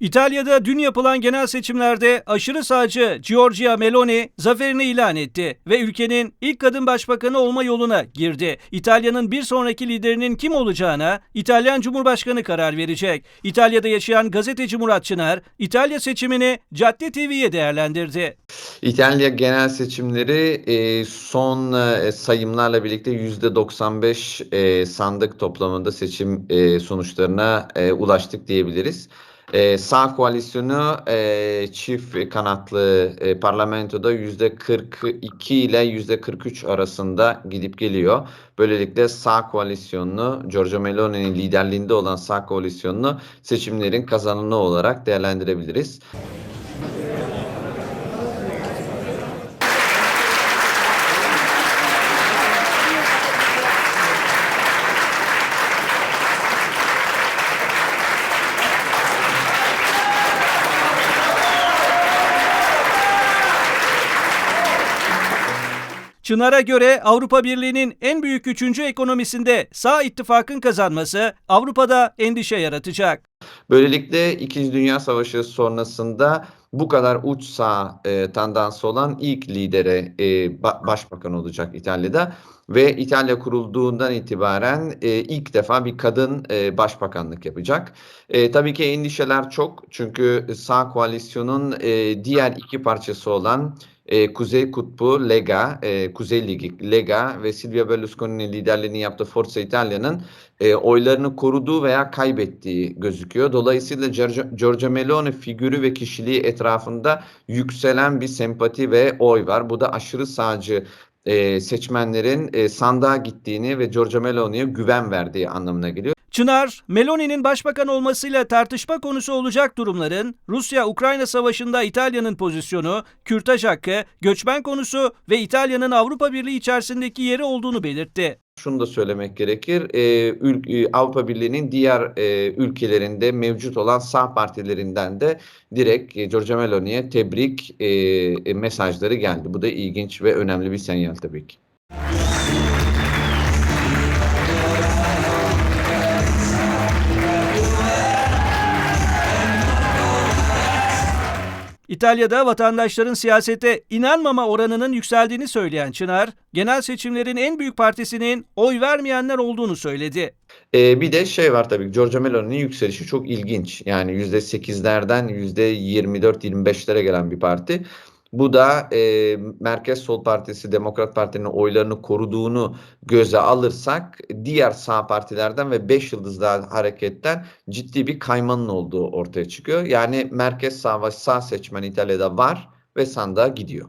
İtalya'da dün yapılan genel seçimlerde aşırı sağcı Giorgia Meloni zaferini ilan etti ve ülkenin ilk kadın başbakanı olma yoluna girdi. İtalya'nın bir sonraki liderinin kim olacağına İtalyan Cumhurbaşkanı karar verecek. İtalya'da yaşayan gazeteci Murat Çınar, İtalya seçimini Cadde TV'ye değerlendirdi. İtalya genel seçimleri e, son e, sayımlarla birlikte %95 e, sandık toplamında seçim sonuçlarına ulaştık diyebiliriz. E, sağ koalisyonu e, çift kanatlı e, parlamentoda %42 ile %43 arasında gidip geliyor. Böylelikle sağ koalisyonunu, Giorgio Meloni'nin liderliğinde olan sağ koalisyonunu seçimlerin kazananı olarak değerlendirebiliriz. Çınar'a göre Avrupa Birliği'nin en büyük üçüncü ekonomisinde sağ ittifakın kazanması Avrupa'da endişe yaratacak. Böylelikle İkinci Dünya Savaşı sonrasında bu kadar uç sağ e, tandansı olan ilk lidere e, ba- başbakan olacak İtalya'da ve İtalya kurulduğundan itibaren e, ilk defa bir kadın e, başbakanlık yapacak. E, tabii ki endişeler çok çünkü sağ koalisyonun e, diğer iki parçası olan e, Kuzey Kutbu Lega, e, Kuzey Ligi Lega ve Silvio Berlusconi'nin liderliğini yaptığı Forza Italia'nın e, oylarını koruduğu veya kaybettiği gözüküyor. Dolayısıyla Giorgio, Meloni figürü ve kişiliği etrafında yükselen bir sempati ve oy var. Bu da aşırı sağcı e, seçmenlerin e, sandığa gittiğini ve Giorgia Meloni'ye güven verdiği anlamına geliyor. Çınar, Meloni'nin başbakan olmasıyla tartışma konusu olacak durumların Rusya-Ukrayna savaşında İtalya'nın pozisyonu, kürtaj hakkı, göçmen konusu ve İtalya'nın Avrupa Birliği içerisindeki yeri olduğunu belirtti. Şunu da söylemek gerekir. e, ül- e, Avrupa Birliği'nin diğer e, ülkelerinde mevcut olan sağ partilerinden de direkt e, Giorgia Meloni'ye tebrik e, e, mesajları geldi. Bu da ilginç ve önemli bir senyal tabii ki. İtalya'da vatandaşların siyasete inanmama oranının yükseldiğini söyleyen Çınar, genel seçimlerin en büyük partisinin oy vermeyenler olduğunu söyledi. E, bir de şey var tabii Giorgia Meloni'nin yükselişi çok ilginç. Yani %8'lerden %24-25'lere gelen bir parti. Bu da e, Merkez Sol Partisi, Demokrat Parti'nin oylarını koruduğunu göze alırsak diğer sağ partilerden ve 5 yıldızlı hareketten ciddi bir kaymanın olduğu ortaya çıkıyor. Yani merkez sağ ve sağ seçmen İtalya'da var ve sandığa gidiyor.